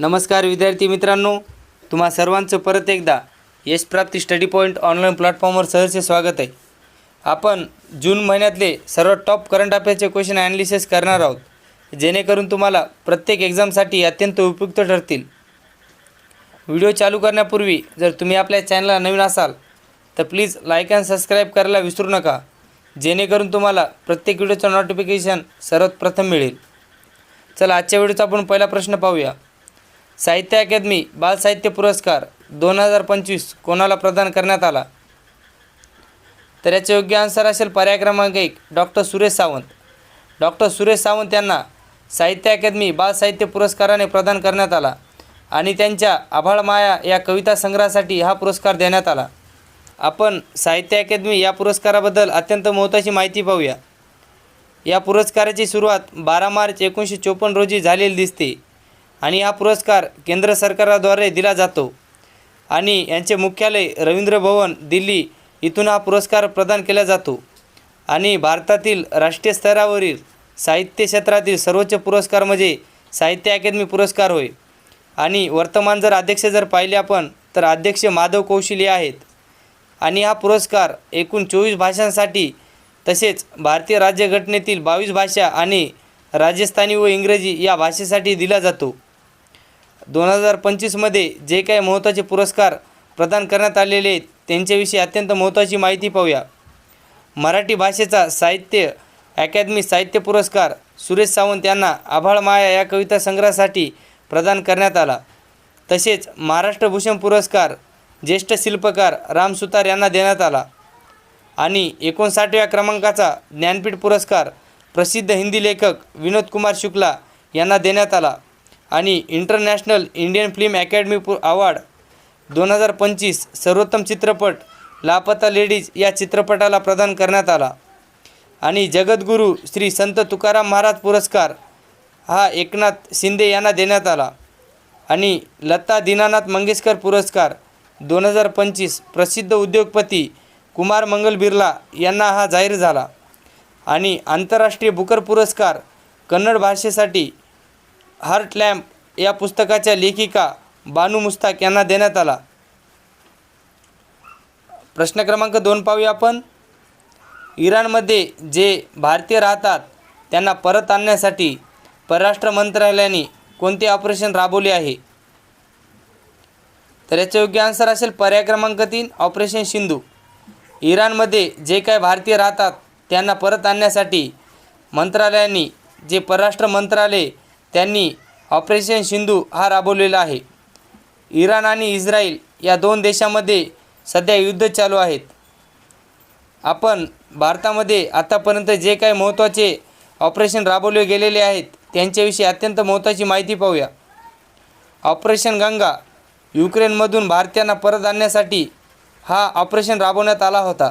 नमस्कार विद्यार्थी मित्रांनो तुम्हा सर्वांचं परत एकदा यश प्राप्ती स्टडी पॉईंट ऑनलाईन प्लॅटफॉर्मवर सहजचे स्वागत आहे. आपण जून महिन्यातले सर्व टॉप करंट अफेअरचे क्वेश्चन ॲनालिसिस करणार आहोत जेणेकरून तुम्हाला प्रत्येक एक्झामसाठी अत्यंत उपयुक्त ठरतील. व्हिडिओ चालू करण्यापूर्वी जर तुम्ही आपल्या चॅनलला नवीन असाल तर प्लीज लाईक अँड सबस्क्राईब करायला विसरू नका जेणेकरून तुम्हाला प्रत्येक व्हिडिओचं नोटिफिकेशन सर्वात प्रथम मिळेल. चला आजच्या व्हिडिओचा आपण पहिला प्रश्न पाहूया. साहित्य अकादमी बाल साहित्य पुरस्कार दोन हजार पंचवीस कोणाला प्रदान करण्यात आला? तर याचे योग्य आन्सर असेल पर्याय क्रमांक एक डॉक्टर सुरेश सावंत. डॉक्टर सुरेश सावंत यांना साहित्य अकादमी बाल साहित्य पुरस्काराने प्रदान करण्यात आला आणि त्यांच्या आभाळ माया या कविता संग्रहासाठी हा पुरस्कार देण्यात आला. आपण साहित्य अकादमी या पुरस्काराबद्दल अत्यंत महत्त्वाची माहिती पाहूया. या पुरस्काराची सुरुवात बारा मार्च एकोणीसशे चोपन्न रोजी झालेली दिसते. आणि हा पुरस्कार केंद्र सरकाराद्वारे दिला जातो. आणि यांचे मुख्यालय रवींद्र भवन दिल्ली इथून हा पुरस्कार प्रदान केला जातो. आणि भारतातील राष्ट्रीय स्तरावरील साहित्य क्षेत्रातील सर्वोच्च पुरस्कार म्हणजे साहित्य अकादमी पुरस्कार होय. आणि वर्तमान जर अध्यक्ष जर पाहिले आपण तर अध्यक्ष माधव कौशल्य आहेत. आणि हा पुरस्कार एकूण चोवीस भाषांसाठी तसेच भारतीय राज्यघटनेतील बावीस भाषा आणि राजस्थानी व इंग्रजी या भाषेसाठी दिला जातो. दोन हजार पंचवीसमध्ये जे काही महत्त्वाचे पुरस्कार प्रदान करण्यात आलेले आहेत त्यांच्याविषयी अत्यंत महत्त्वाची माहिती पाहूया. मराठी भाषेचा साहित्य अकादमी साहित्य पुरस्कार सुरेश सावंत यांना आभाळ माया या कविता संग्रहासाठी प्रदान करण्यात आला. तसेच महाराष्ट्र भूषण पुरस्कार ज्येष्ठ शिल्पकार राम सुतार यांना देण्यात आला. आणि एकोणसाठव्या क्रमांकाचा ज्ञानपीठ पुरस्कार प्रसिद्ध हिंदी लेखक विनोद कुमार शुक्ला यांना देण्यात आला. आणि इंटरनॅशनल इंडियन फिल्म अकॅडमी पु अवॉर्ड दोन हजार पंचवीस सर्वोत्तम चित्रपट लापता लेडीज या चित्रपटाला प्रदान करण्यात आला. आणि जगद्गुरू श्री संत तुकाराम महाराज पुरस्कार हा एकनाथ शिंदे यांना देण्यात आला. आणि लता दीनानाथ मंगेशकर पुरस्कार दोन हजार पंचवीस प्रसिद्ध उद्योगपती कुमार मंगल बिर्ला यांना हा जाहीर झाला. आणि आंतरराष्ट्रीय बुकर पुरस्कार कन्नड भाषेसाठी हार्ट लॅम्प या पुस्तकाच्या लेखिका बानू मुस्ताक यांना देण्यात आला. प्रश्न क्रमांक दोन पाहूया आपण. इराणमध्ये जे भारतीय राहतात त्यांना परत आणण्यासाठी परराष्ट्र मंत्रालयाने कोणते ऑपरेशन राबवले आहे? तर याचे योग्य आन्सर असेल पर्याय क्रमांक तीन ऑपरेशन सिंधू. इराणमध्ये जे काय भारतीय राहतात त्यांना परत आणण्यासाठी मंत्रालयाने जे परराष्ट्र मंत्रालय त्यांनी ऑपरेशन सिंधू हा राबवलेला आहे. इराण आणि इस्रायल या दोन देशामध्ये सध्या युद्ध चालू आहेत. आपण भारतामध्ये आतापर्यंत जे काही महत्त्वाचे ऑपरेशन राबवले गेलेले आहेत त्यांच्याविषयी अत्यंत महत्त्वाची माहिती पाहूया. ऑपरेशन गंगा युक्रेनमधून भारतीयांना परत आणण्यासाठी हा ऑपरेशन राबवण्यात आला होता.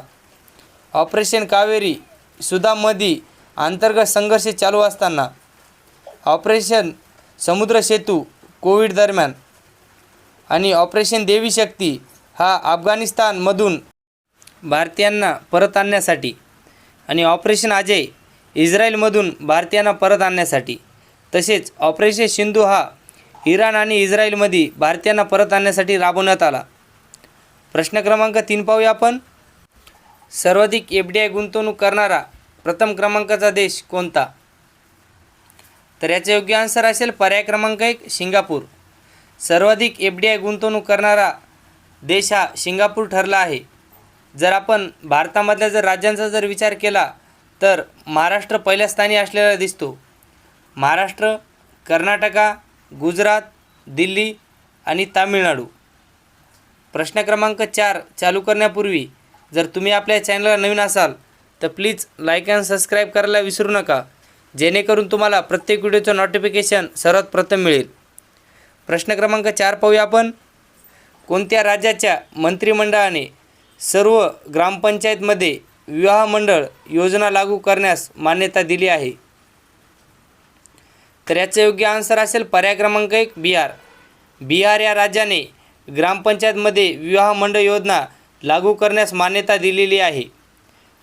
ऑपरेशन कावेरी सुदाममध्ये अंतर्गत संघर्ष चालू असताना ऑपरेशन समुद्र सेतू कोविड दरम्यान आणि ऑपरेशन देवी शक्ती हा अफगाणिस्तानमधून भारतीयांना परत आणण्यासाठी आणि ऑपरेशन अजय इस्रायलमधून भारतीयांना परत आणण्यासाठी. तसेच ऑपरेशन सिंधू हा इराण आणि इस्रायलमध्ये भारतीयांना परत आणण्यासाठी राबवण्यात आला. प्रश्न क्रमांक तीन पाहूया आपण. सर्वाधिक एफ डी आय गुंतवणूक करणारा प्रथम क्रमांकाचा देश कोणता? तर याचे योग्य आन्सर असेल पर्याय क्रमांक एक सिंगापूर. सर्वाधिक एफ डी आय गुंतवणूक करणारा देश हा सिंगापूर ठरला आहे. जर आपण भारतामधल्या जर राज्यांचा जर विचार केला तर महाराष्ट्र पहिल्या स्थानी असलेला दिसतो. महाराष्ट्र कर्नाटका गुजरात दिल्ली आणि तामिळनाडू. प्रश्न क्रमांक चार चालू करण्यापूर्वी जर तुम्ही आपल्या चॅनलला नवीन असाल तर प्लीज लाईक अँड सबस्क्राईब करायला विसरू नका. जेणेकरून तुम्हाला प्रत्येक व्हिडिओचं नोटिफिकेशन सर्वात प्रथम मिळेल. प्रश्न क्रमांक चार पाहूया आपण. कोणत्या राज्याच्या मंत्रिमंडळाने सर्व ग्रामपंचायतमध्ये विवाह मंडळ योजना लागू करण्यास मान्यता दिली आहे? तर याचं योग्य आन्सर असेल पर्याय क्रमांक एक बिहार. बिहार या राज्याने ग्रामपंचायतमध्ये विवाह मंडळ योजना लागू करण्यास मान्यता दिलेली आहे.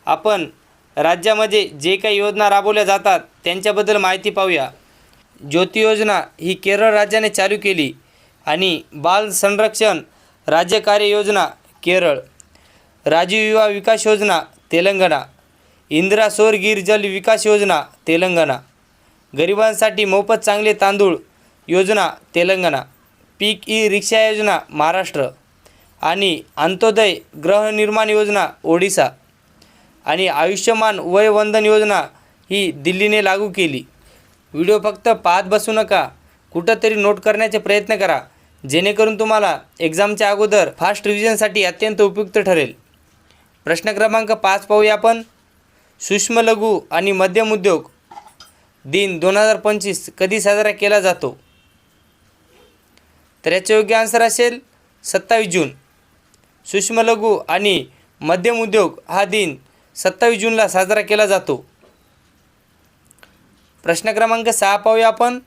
आपण राज्यामध्ये जे काही योजना राबवल्या जातात त्यांच्याबद्दल माहिती पाहूया. ज्योती योजना ही केरळ राज्याने चालू केली आणि बाल संरक्षण राज्य कार्य योजना केरळ राजीव युवा विकास योजना तेलंगणा इंदिरा सौर गिर जल विकास योजना तेलंगणा गरिबांसाठी मोफत चांगले तांदूळ योजना तेलंगणा पीक ई रिक्षा योजना महाराष्ट्र आणि अंत्योदय गृहनिर्माण योजना ओडिसा. आणि आयुष्यमान वयवंदन योजना ही दिल्लीने लागू केली. व्हिडिओ फक्त पाहत बसू नका. कुठंतरी नोट करण्याचे प्रयत्न करा. जेणेकरून तुम्हाला एक्झामच्या अगोदर फास्ट रिव्हिजनसाठी अत्यंत उपयुक्त ठरेल. प्रश्न क्रमांक पाच पाहूया आपण. सूक्ष्म लघु आणि मध्यम उद्योग. दिन दोन हजार पंचवीस कधी साजरा केला जातो? तर याचे योग्य आन्सर असेल सत्तावीस जून. सूक्ष्म लघु आणि मध्यम उद्योग हा दिन सत्तावीस जूनला साजरा केला जातो. प्रश्न क्रमांक सहा पाहूया आपण.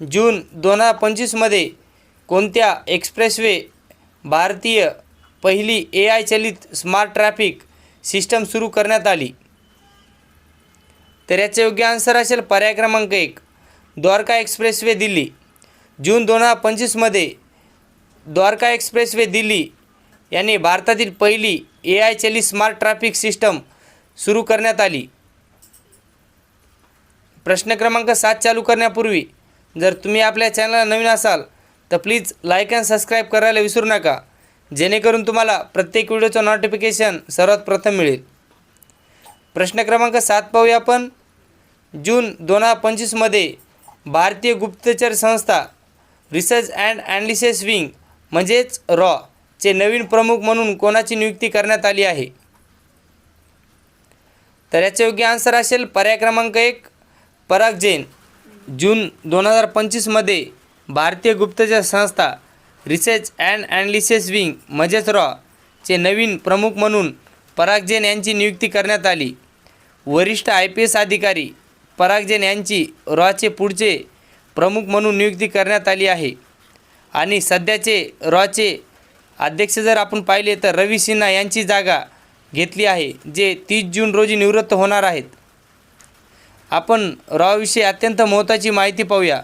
जून दोन हजार पंचवीसमध्ये कोणत्या एक्सप्रेसवे भारतीय पहिली ए आय चलित स्मार्ट ट्रॅफिक सिस्टम सुरू करण्यात आली? तर याचे योग्य आन्सर असेल पर्याय क्रमांक एक द्वारका एक्सप्रेसवे दिल्ली. जून दोन हजार पंचवीसमध्ये द्वारका एक्सप्रेसवे दिल्ली याने भारतातील पहिली ए आय चली स्मार्ट ट्रॅफिक सिस्टम सुरू करण्यात आली. प्रश्न क्रमांक सात चालू करण्यापूर्वी जर तुम्ही आपल्या चॅनलला नवीन असाल तर प्लीज लाईक अँड सबस्क्राईब करायला विसरू नका. जेणेकरून तुम्हाला प्रत्येक व्हिडिओचं नोटिफिकेशन सर्वात प्रथम मिळेल. प्रश्न क्रमांक सात पाहूया आपण. जून दोन हजार पंचवीसमध्ये भारतीय गुप्तचर संस्था रिसर्च अँड अँडलिसेस विंग म्हणजेच रॉ चे नवीन प्रमुख म्हणून कोणाची नियुक्ती करण्यात आली आहे? तर याचे योग्य आन्सर असेल पर्याय क्रमांक एक पराग जैन. जून दोन हजार पंचवीसमध्ये भारतीय गुप्तचर संस्था रिसर्च अँड अँडलिसेस विंग म्हणजेच रॉ चे नवीन प्रमुख म्हणून पराग जैन यांची नियुक्ती करण्यात आली. वरिष्ठ आय पी एस अधिकारी पराग जैन यांची रॉचे पुढचे प्रमुख म्हणून नियुक्ती करण्यात आली आहे. आणि सध्याचे रॉचे अध्यक्ष जर आपण पाहिले तर रवी सिन्हा यांची जागा घेतली आहे जे तीस जून रोजी निवृत्त होणार आहेत. आपण रॉविषयी अत्यंत महत्त्वाची माहिती पाहूया.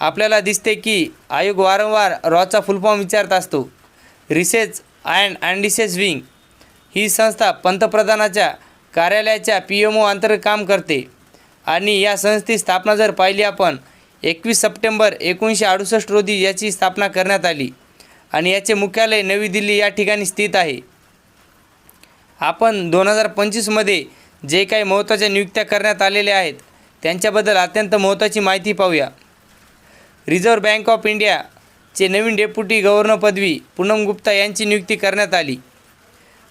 आपल्याला दिसते की आयोग वारंवार रॉचा फुलफॉर्म विचारत असतो. रिसेर्च अँड अँडिसेस विंग ही संस्था पंतप्रधानाच्या कार्यालयाच्या पी एम ओ अंतर्गत काम करते. आणि या संस्थेची स्थापना जर पाहिली आपण एकवीस सप्टेंबर एकोणीसशे अडुसष्ट रोजी याची स्थापना करण्यात आली. आणि याचे मुख्यालय नवी दिल्ली या ठिकाणी स्थित आहे. आपण दोन हजार पंचवीसमध्ये जे काही महत्त्वाच्या नियुक्त्या करण्यात आलेल्या आहेत त्यांच्याबद्दल अत्यंत महत्त्वाची माहिती पाहूया. रिझर्व्ह बँक ऑफ इंडियाचे नवीन डेप्युटी गव्हर्नर पदवी पूनम गुप्ता यांची नियुक्ती करण्यात आली.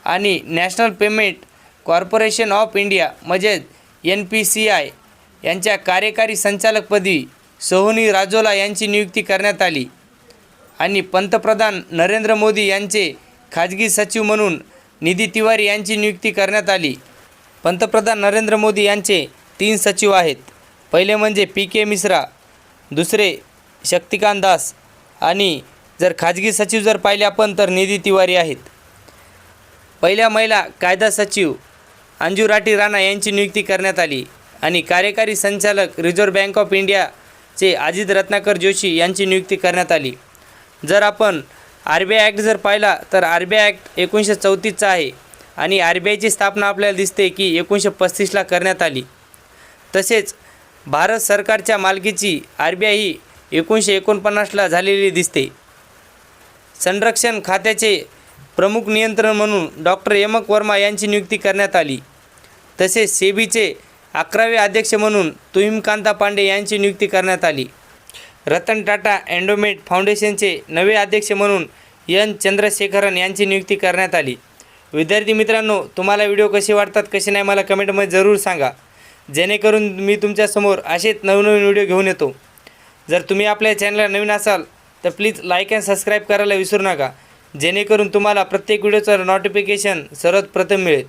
आणि national payment corporation of India म्हणजेच एन पी सी आय यांच्या कार्यकारी संचालकपदी सोहनी राजोला यांची नियुक्ती करण्यात आली. आणि पंतप्रधान नरेंद्र मोदी यांचे खाजगी सचिव म्हणून निधी तिवारी यांची नियुक्ती करण्यात आली. पंतप्रधान नरेंद्र मोदी यांचे तीन सचिव आहेत. पहिले म्हणजे पी के मिश्रा दुसरे शक्तिकांत दास आणि जर खाजगी सचिव जर पाहिले आपण तर निधी तिवारी आहेत. पहिल्या महिला कायदा सचिव अंजू राठी राणा यांची नियुक्ती करण्यात आली आणि कार्यकारी संचालक रिझर्व्ह बँक ऑफ इंडियाचे अजित रत्नाकर जोशी यांची नियुक्ती करण्यात आली. जर आपण आर बी आय ॲक्ट जर पाहिला तर आर बी आय ॲक्ट एकोणीसशे चौतीसचा आहे. आणि आर बी आयची स्थापना आपल्याला दिसते की एकोणीसशे पस्तीसला करण्यात आली. तसेच भारत सरकारच्या मालकीची आर बी आय ही एकोणीसशे एकोणपन्नासला झालेली दिसते. संरक्षण खात्याचे प्रमुख नियंत्रण म्हणून डॉक्टर यमक वर्मा यांची नियुक्ती करण्यात आली. तसेच सेबीचे अकरावे अध्यक्ष म्हणून तुहिमकांता पांडे यांची नियुक्ती करण्यात आली. रतन टाटा अँडोमेट फाउंडेशनचे नवे अध्यक्ष म्हणून एन. चंद्रशेखरन यांची नियुक्ती करण्यात आली. विद्यार्थी मित्रांनो तुम्हाला व्हिडिओ कसे वाटतात कसे नाही मला कमेंटमध्ये जरूर सांगा. जेणेकरून मी तुमच्यासमोर असेच नवनवीन व्हिडिओ घेऊन येतो. जर तुम्ही आपल्या चॅनलला नवीन असाल तर प्लीज लाईक अँड सबस्क्राईब करायला विसरू नका. जेणेकरून तुम्हाला प्रत्येक व्हिडिओचं नोटिफिकेशन सर्वात प्रथम मिळेल.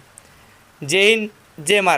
जय हिंद जय महाराष्ट्र.